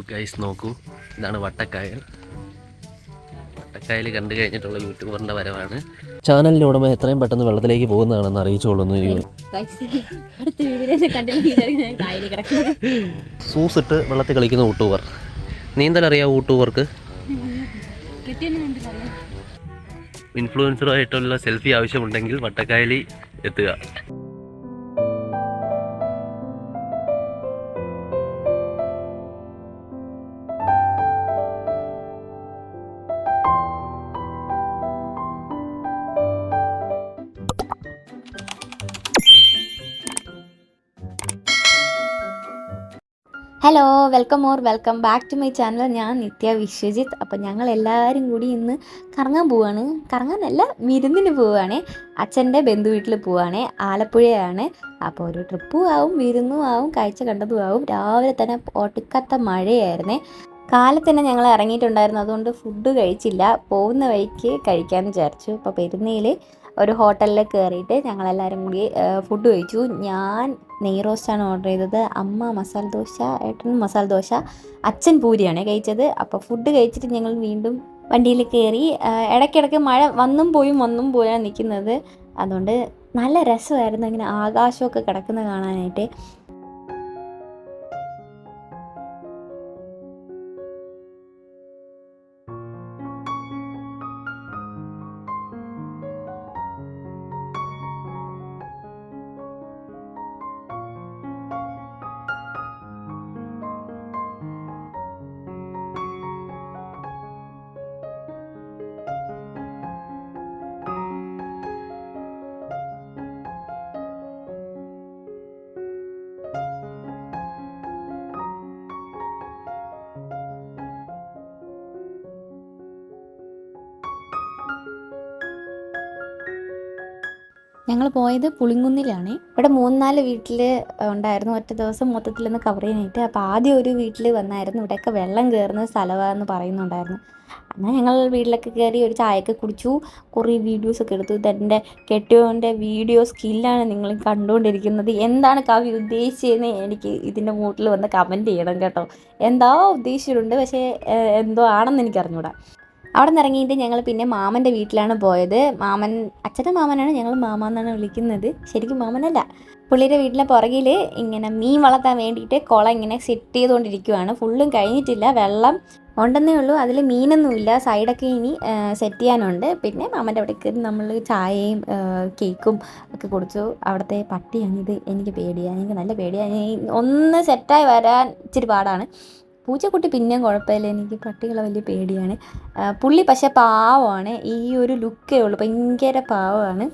Guys നോക്കൂ. ഇതാണ് വട്ടക്കായൽ. വട്ടക്കായൽ കണ്ടു കഴിഞ്ഞിട്ടുള്ള യൂട്യൂബറിന്റെ വരവാണ്. ചാനലിന്റെ ഉടമ എത്രയും പെട്ടെന്ന് വെള്ളത്തിലേക്ക് പോകുന്നതാണെന്ന് അറിയിച്ചോളുന്നു സൂസ് ഇട്ട് വെള്ളത്തിൽ കളിക്കുന്ന യൂട്യൂബർ. നീന്തൽ അറിയാം. കണ്ടിട്ടറിയാം ഇൻഫ്ലുവൻസറുമായിട്ടുള്ള സെൽഫി ആവശ്യമുണ്ടെങ്കിൽ വട്ടക്കായലി എത്തുക. Hello welcome or welcome back to my channel ഞാൻ നിത്യ വിശ്വജിത്ത്. അപ്പോൾ ഞങ്ങൾ എല്ലാവരും കൂടി ഇന്ന് കറങ്ങാൻ പോവാണ്. കറങ്ങാനല്ല വിരുന്നിന് പോവുകയാണ് അച്ഛന്റെ ബന്ധു വീട്ടിൽ പോവുകയാണ് ആലപ്പുഴയാണ്. അപ്പോൾ ഒരു ട്രിപ്പും ആവും വിരുന്നും ആവും കാഴ്ച കണ്ടതും ആവും. രാവിലെ തന്നെ ഒടുക്കാത്ത മഴയായിരുന്നേ. കാലത്ത് തന്നെ ഞങ്ങൾ ഇറങ്ങിയിട്ടുണ്ടായിരുന്നു. അതുകൊണ്ട് ഫുഡ് കഴിച്ചില്ല. പോകുന്ന വഴിക്ക് കഴിക്കാമെന്ന് വിചാരിച്ചു. അപ്പോൾ പെരുന്നയിൽ ഒരു ഹോട്ടലിൽ കയറിയിട്ട് ഞങ്ങളെല്ലാവരും കൂടി ഫുഡ് കഴിച്ചു. ഞാൻ നെയ് റോസ്റ്റാണ് ഓർഡർ ചെയ്തത്. അമ്മ മസാല ദോശ ഏട്ടൻ മസാല ദോശ അച്ഛൻ പൂരിയാണ് കഴിച്ചത്. അപ്പോൾ ഫുഡ് കഴിച്ചിട്ട് ഞങ്ങൾ വീണ്ടും വണ്ടിയിൽ കയറി ഇടയ്ക്കിടയ്ക്ക് മഴ വന്നും പോയും വന്നും പോയാണ് നിൽക്കുന്നത്. അതുകൊണ്ട് നല്ല രസമായിരുന്നു ഇങ്ങനെ ആകാശമൊക്കെ കിടക്കുന്നത് കാണാനായിട്ട്. ഞങ്ങൾ പോയത് പുളിങ്കുന്നിലാണ്. ഇവിടെ മൂന്നാൽ വീട്ടിൽ ഉണ്ടായിരുന്നു. ഒറ്റ ദിവസം മൊത്തത്തിലൊന്ന് കവർ ചെയ്യാനായിട്ട്. അപ്പോൾ ആദ്യം ഒരു വീട്ടിൽ വന്നായിരുന്നു. ഇവിടെയൊക്കെ വെള്ളം കയറുന്ന സ്ഥലമാണെന്ന് പറയുന്നുണ്ടായിരുന്നു. എന്നാൽ ഞങ്ങൾ വീട്ടിലൊക്കെ കയറി ഒരു ചായയൊക്കെ കുടിച്ചു. കുറേ വീഡിയോസൊക്കെ എടുത്തു. ഇതെന്റെ കെട്ടിയോന്റെ വീഡിയോ സ്കില്ലാണ് നിങ്ങൾ കണ്ടുകൊണ്ടിരിക്കുന്നത്. എന്താണ് കവി ഉദ്ദേശിച്ചതെന്ന് എനിക്ക് ഇതിന്റെ മൂട്ടിൽ വന്ന് കമന്റ് ചെയ്യണം കേട്ടോ. എന്താ ഉദ്ദേശിച്ചിട്ടുണ്ട്? പക്ഷേ എന്തോ ആണെന്ന് എനിക്ക് അറിഞ്ഞൂടാ അവിടെ നിന്ന് ഇറങ്ങിയിട്ട് ഞങ്ങൾ പിന്നെ മാമന്റെ വീട്ടിലാണ് പോയത്. മാമൻ അച്ഛന്റെ മാമനാണ് ഞങ്ങൾ മാമ എന്നാണ് വിളിക്കുന്നത്. ശരിക്കും മാമനല്ല. പുള്ളിയുടെ വീട്ടിലെ പുറകിൽ ഇങ്ങനെ മീൻ വളർത്താൻ വേണ്ടിയിട്ട് കുളം ഇങ്ങനെ സെറ്റ് ചെയ്തുകൊണ്ടിരിക്കുവാണ്. ഫുള്ളും കഴിഞ്ഞിട്ടില്ല. വെള്ളം ഉണ്ടെന്നേ ഉള്ളൂ. അതിൽ മീനൊന്നുമില്ല. സൈഡൊക്കെ ഇനി സെറ്റ് ചെയ്യാനുണ്ട്. പിന്നെ മാമന്റെ അവിടെ കയറി നമ്മൾ ചായയും കേക്കും ഒക്കെ കുടിച്ചു അവിടുത്തെ പട്ടിയാണിത്. എനിക്ക് പേടിയാണ് എനിക്ക് നല്ല പേടിയാണ് ഒന്ന് സെറ്റായി വരാൻ ഇച്ചിരി പാടാണ്. പൂച്ചക്കുട്ടി പിന്നെയും കുഴപ്പമില്ല. എനിക്ക് പട്ടികളെ വലിയ പേടിയാണ്. പുള്ളി പക്ഷേ പാവമാണ്. ഈ ഒരു ലുക്കേ ഉള്ളൂ. ഭയങ്കര പാവമാണ്.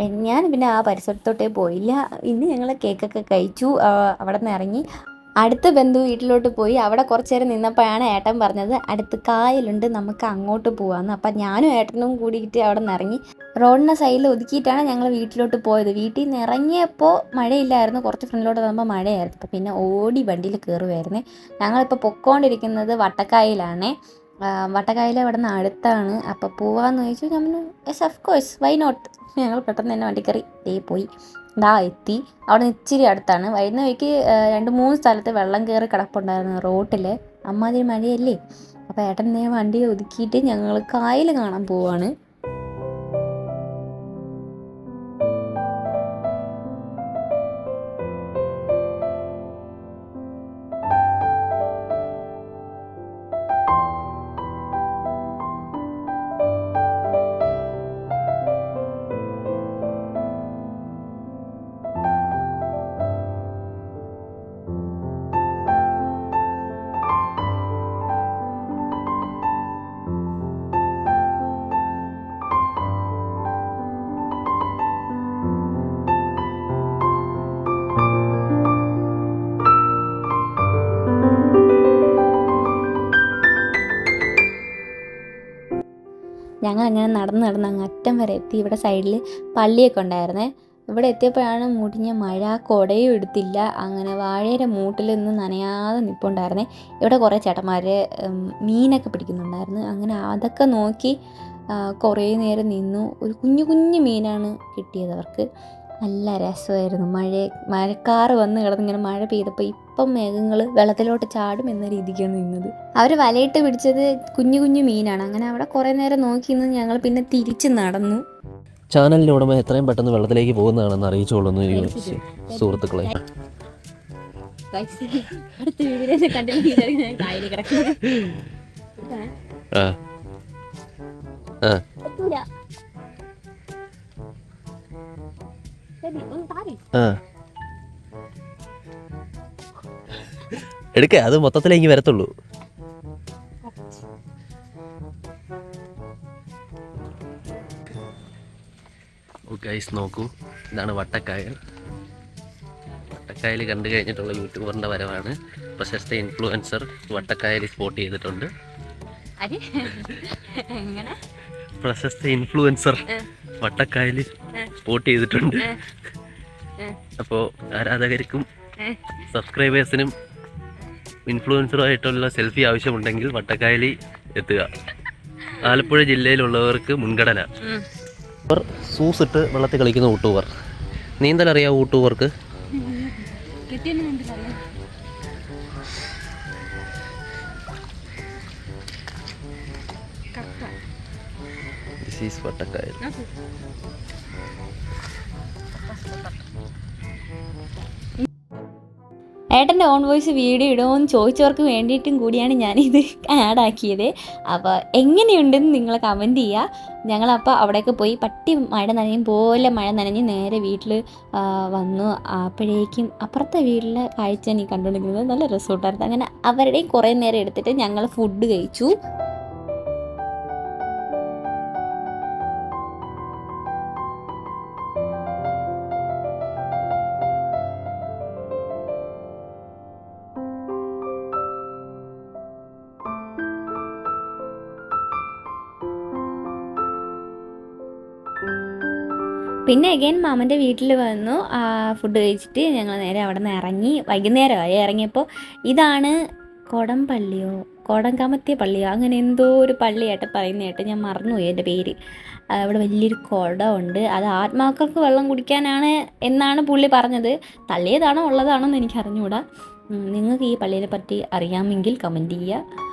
ഞാൻ പിന്നെ ആ പരിസരത്തോട്ടേ പോയില്ല. ഇന്ന് ഞങ്ങൾ കേക്കൊക്കെ കഴിച്ചു. അവിടെ നിന്ന് ഇറങ്ങി. അടുത്ത ബന്ധു വീട്ടിലോട്ട് പോയി അവിടെ കുറച്ച് നേരം നിന്നപ്പോഴാണ് ഏട്ടൻ പറഞ്ഞത് അടുത്ത് കായലുണ്ട് നമുക്ക് അങ്ങോട്ട് പോവാന്ന്. അപ്പം ഞാനും ഏട്ടനും കൂടിയിട്ട് അവിടെ നിന്ന് ഇറങ്ങി റോഡിന്റെ സൈഡിൽ ഒതുക്കിയിട്ടാണ് ഞങ്ങൾ വീട്ടിലോട്ട് പോയത്. വീട്ടിൽ നിന്ന് ഇറങ്ങിയപ്പോൾ മഴയില്ലായിരുന്നു. കുറച്ച് ഫ്രണ്ടിലോട്ട് വന്നപ്പോൾ മഴയായിരുന്നു. അപ്പം പിന്നെ ഓടി വണ്ടിയിൽ കയറുമായിരുന്നേ ഞങ്ങളിപ്പോൾ പൊക്കോണ്ടിരിക്കുന്നത് വട്ടക്കായലാണ്. വട്ടക്കായൽ അവിടെ നിന്ന് അടുത്താണ്. അപ്പോൾ പോവാന്ന് ചോദിച്ചു. നമ്മൾ yes of course why not ഞങ്ങൾ പെട്ടെന്ന് തന്നെ വണ്ടി കയറി. ദേ പോയി. ദാ എത്തി. അവിടെ ഇച്ചിരി അടുത്താണ്. വരുന്ന വഴിക്ക് രണ്ട് മൂന്ന് സ്ഥലത്ത് വെള്ളം കയറി കിടപ്പുണ്ടായിരുന്നു റോട്ടിൽ അമ്മാതിരി മഴയല്ലേ? അപ്പോൾ ഏട്ടൻ വണ്ടി ഒതുക്കിയിട്ട് ഞങ്ങൾ കായൽ കാണാൻ പോവാണ്. ഞങ്ങൾ അങ്ങനെ നടന്ന് നടന്ന് അങ്ങ് അറ്റം വരെ എത്തി. ഇവിടെ സൈഡിൽ പള്ളിയൊക്കെ ഉണ്ടായിരുന്നേ. ഇവിടെ എത്തിയപ്പോഴാണ് മുടിഞ്ഞ മഴ കുടയും എടുത്തില്ല. അങ്ങനെ വാഴയുടെ മൂട്ടിൽ നിന്ന് നനയാതെ നിൽപ്പുണ്ടായിരുന്നേ ഇവിടെ കുറേ ചേട്ടന്മാർ മീനൊക്കെ പിടിക്കുന്നുണ്ടായിരുന്നു. അങ്ങനെ അതൊക്കെ നോക്കി കുറേ നേരം നിന്നു. ഒരു കുഞ്ഞു കുഞ്ഞു മീനാണ് കിട്ടിയത് അവർക്ക്. നല്ല രസമായിരുന്നു. മഴ മഴക്കാറ് വന്ന് കിടന്നിങ്ങനെ മഴ പെയ്തപ്പോൾ ഇപ്പം മേഘങ്ങൾ വെള്ളത്തിലോട്ട് ചാടും എന്ന രീതിക്കാണ് നിന്നത്. അവർ വലയിട്ട് പിടിച്ചത് കുഞ്ഞു കുഞ്ഞു മീനാണ്. അങ്ങനെ അവിടെ കുറേ നേരം നോക്കി നിന്ന് ഞങ്ങൾ പിന്നെ തിരിച്ച് നടന്നു. ചാനലിന്റെ ഉടമ എത്രയും പെട്ടെന്ന് വെള്ളത്തിലേക്ക് പോകുന്നതാണെന്ന് അറിയിച്ചോളുന്നു സുഹൃത്തുക്കളെ. അടുത്ത വീഡിയോ കണ്ടിട്ട് കായലിൽ കിടക്കുന്നത് ആ. ആ. ആ. എടുക്ക അത് മൊത്തത്തിലേ ഇനി വരത്തുള്ളൂ. ഗൈസ് നോക്കൂ. ഇതാണ് വട്ടക്കായൽ. വട്ടക്കായൽ കണ്ടു കഴിഞ്ഞിട്ടുള്ള യൂട്യൂബറിന്റെ വരവാണ്. പ്രശസ്ത ഇൻഫ്ലുവൻസർ വട്ടക്കായൽ സ്പോട്ട് ചെയ്തിട്ടുണ്ട്. എങ്ങനെ പ്രശസ്ത ഇൻഫ്ലുവൻസർ വട്ടക്കായൽ. സ്പോട്ട് ചെയ്തിട്ടുണ്ട്. അപ്പോൾ ആരാധകർക്കും സബ്സ്ക്രൈബേഴ്സിനും ഇൻഫ്ലുവൻസറുമായിട്ടുള്ള സെൽഫി ആവശ്യമുണ്ടെങ്കിൽ വട്ടക്കായലി എത്തുക. ആലപ്പുഴ ജില്ലയിലുള്ളവർക്ക് മുൻഗണന. ഇവർ സൂസിട്ട് വെള്ളത്തിൽ കളിക്കുന്ന ഊട്ടൂവർ. നീന്തലറിയാവൂട്ടൂവർക്ക് ദിസ് ഈസ് വട്ടക്കായൽ ഏട്ടന്റെ ഓൺ വോയിസ് വീഡിയോ ഇടുമെന്ന് ചോദിച്ചവർക്ക് വേണ്ടിയിട്ടും കൂടിയാണ് ഞാനിത് ആഡ് ആക്കിയത്. അപ്പോൾ എങ്ങനെയുണ്ടെന്ന് നിങ്ങൾ കമന്റ് ചെയ്യുക. ഞങ്ങളപ്പോൾ അവിടെയൊക്കെ പോയി പട്ടി മഴ നനയും പോലെ മഴ നനഞ്ഞ് നേരെ വീട്ടിൽ വന്നു. അപ്പോഴേക്കും അപ്പുറത്തെ വീട്ടിലെ കാഴ്ച നീ കണ്ടുകൊണ്ടിരിക്കുന്നത്. നല്ല റിസോർട്ടായിരുന്നു അങ്ങനെ അവരുടെയും കുറേ നേരം എടുത്തിട്ട് ഞങ്ങൾ ഫുഡ് കഴിച്ചു. പിന്നെ അഗൈൻ മാമന്റെ വീട്ടിൽ വന്നു. ഫുഡ് കഴിച്ചിട്ട് ഞങ്ങൾ നേരെ അവിടെ നിന്ന് ഇറങ്ങി. വൈകുന്നേരമായി. ഇറങ്ങിയപ്പോൾ ഇതാണ് കൊടംപള്ളിയോ കൊടംകമത്തിയ പള്ളിയോ? അങ്ങനെ എന്തോ ഒരു പള്ളിയായിട്ട് പറയുന്നതായിട്ട് ഞാൻ മറന്നുപോയി എന്റെ പേര്. അവിടെ വലിയൊരു കുടമുണ്ട്. അത് ആത്മാക്കൾക്ക് വെള്ളം കുടിക്കാനാണ് എന്നാണ് പുള്ളി പറഞ്ഞത്. തള്ളിയതാണോ ഉള്ളതാണോ എന്ന് എനിക്ക് അറിഞ്ഞുകൂടാ നിങ്ങൾക്ക് ഈ പള്ളിയെ പറ്റി അറിയാമെങ്കിൽ കമന്റ് ചെയ്യുക.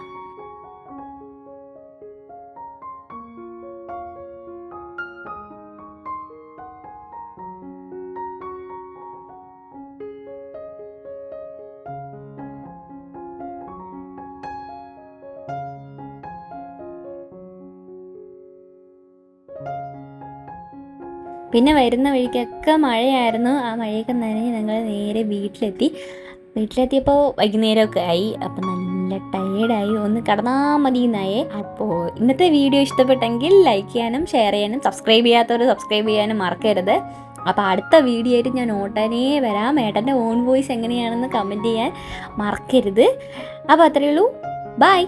പിന്നെ വരുന്ന വഴിക്കൊക്കെ മഴയായിരുന്നു. ആ മഴയൊക്കെ നനഞ്ഞ് ഞങ്ങൾ നേരെ വീട്ടിലെത്തി. വീട്ടിലെത്തിയപ്പോൾ വൈകുന്നേരമൊക്കെ ആയി. അപ്പം നല്ല ടയേർഡായി ഒന്ന് കടന്നാൽ മതി എന്നായേ അപ്പോൾ ഇന്നത്തെ വീഡിയോ ഇഷ്ടപ്പെട്ടെങ്കിൽ ലൈക്ക് ചെയ്യാനും ഷെയർ ചെയ്യാനും സബ്സ്ക്രൈബ് ചെയ്യാത്തവർ സബ്സ്ക്രൈബ് ചെയ്യാനും മറക്കരുത്. അപ്പോൾ അടുത്ത വീഡിയോ ആയിട്ട് ഞാൻ ഓട്ടനേ വരാം. ഏട്ടന്റെ ഓൺ വോയിസ് എങ്ങനെയാണെന്ന് കമന്റ് ചെയ്യാൻ മറക്കരുത്. അപ്പോൾ അത്രയേ ഉള്ളൂ. ബൈ